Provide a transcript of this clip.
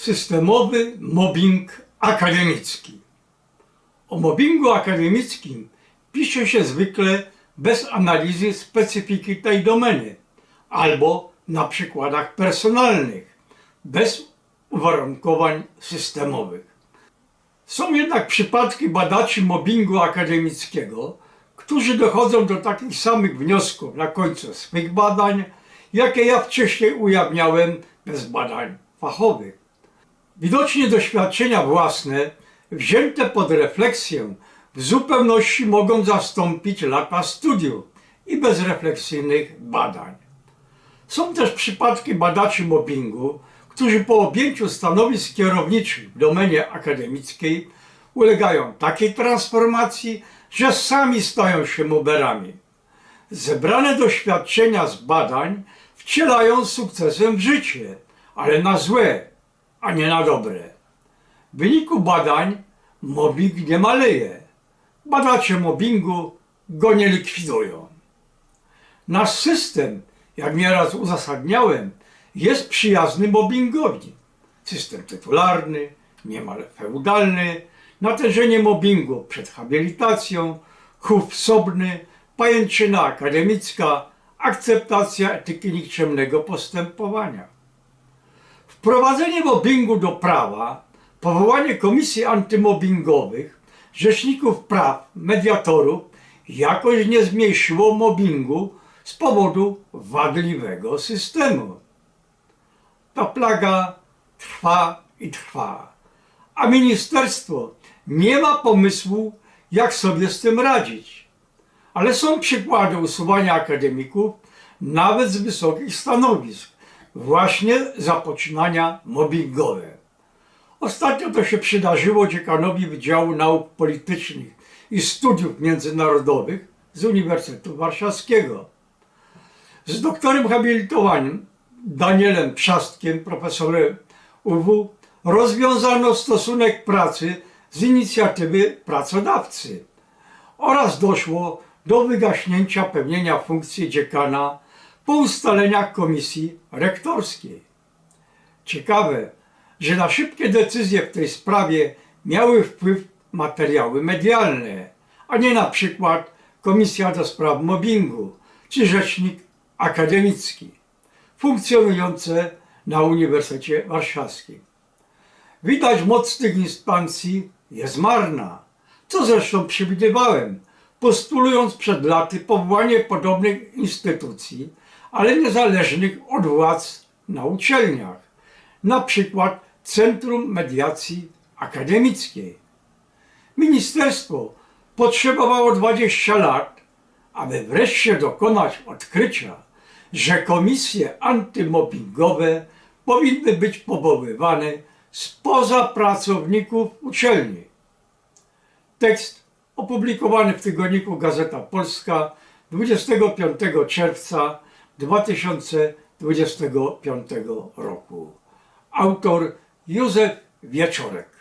Systemowy mobbing akademicki. O mobbingu akademickim pisze się zwykle bez analizy specyfiki tej domeny albo na przykładach personalnych, bez uwarunkowań systemowych. Są jednak przypadki badaczy mobbingu akademickiego, którzy dochodzą do takich samych wniosków na końcu swych badań, jakie ja wcześniej ujawniałem bez badań fachowych. Widocznie doświadczenia własne, wzięte pod refleksję, w zupełności mogą zastąpić lata studiów i bezrefleksyjnych badań. Są też przypadki badaczy mobbingu, którzy po objęciu stanowisk kierowniczych w domenie akademickiej ulegają takiej transformacji, że sami stają się mobberami. Zebrane doświadczenia z badań wcielają z sukcesem w życie, ale na złe, a nie na dobre. W wyniku badań mobbing nie maleje. Badacze mobbingu go nie likwidują. Nasz system, jak nieraz uzasadniałem, jest przyjazny mobbingowi. System tytularny, niemal feudalny, natężenie mobbingu przed habilitacją, chów wsobny, pajęczyna akademicka, akceptacja etyki nikczemnego postępowania. Wprowadzenie mobbingu do prawa, powołanie komisji antymobbingowych, rzeczników praw, mediatorów jakoś nie zmniejszyło mobbingu z powodu wadliwego systemu. Ta plaga trwa i trwa, a ministerstwo nie ma pomysłu, jak sobie z tym radzić. Ale są przykłady usuwania akademików nawet z wysokich stanowisk, właśnie za poczynania mobbingowe. Ostatnio to się przydarzyło dziekanowi Wydziału Nauk Politycznych i Studiów Międzynarodowych z Uniwersytetu Warszawskiego. Z doktorem habilitowanym Danielem Trzastkiem, profesorem UW, rozwiązano stosunek pracy z inicjatywy pracodawcy oraz doszło do wygaśnięcia pełnienia funkcji dziekana po ustaleniach komisji rektorskiej. Ciekawe, że na szybkie decyzje w tej sprawie miały wpływ materiały medialne, a nie na przykład Komisja do Spraw Mobbingu czy Rzecznik Akademicki, funkcjonujące na Uniwersytecie Warszawskim. Widać moc tych instancji jest marna, co zresztą przewidywałem, postulując przed laty powołanie podobnych instytucji, ale niezależnych od władz na uczelniach, na przykład Centrum Mediacji Akademickiej. Ministerstwo potrzebowało 20 lat, aby wreszcie dokonać odkrycia, że komisje antymobbingowe powinny być powoływane spoza pracowników uczelni. Tekst opublikowany w tygodniku Gazeta Polska 25 czerwca 2025 roku. Autor Józef Wieczorek.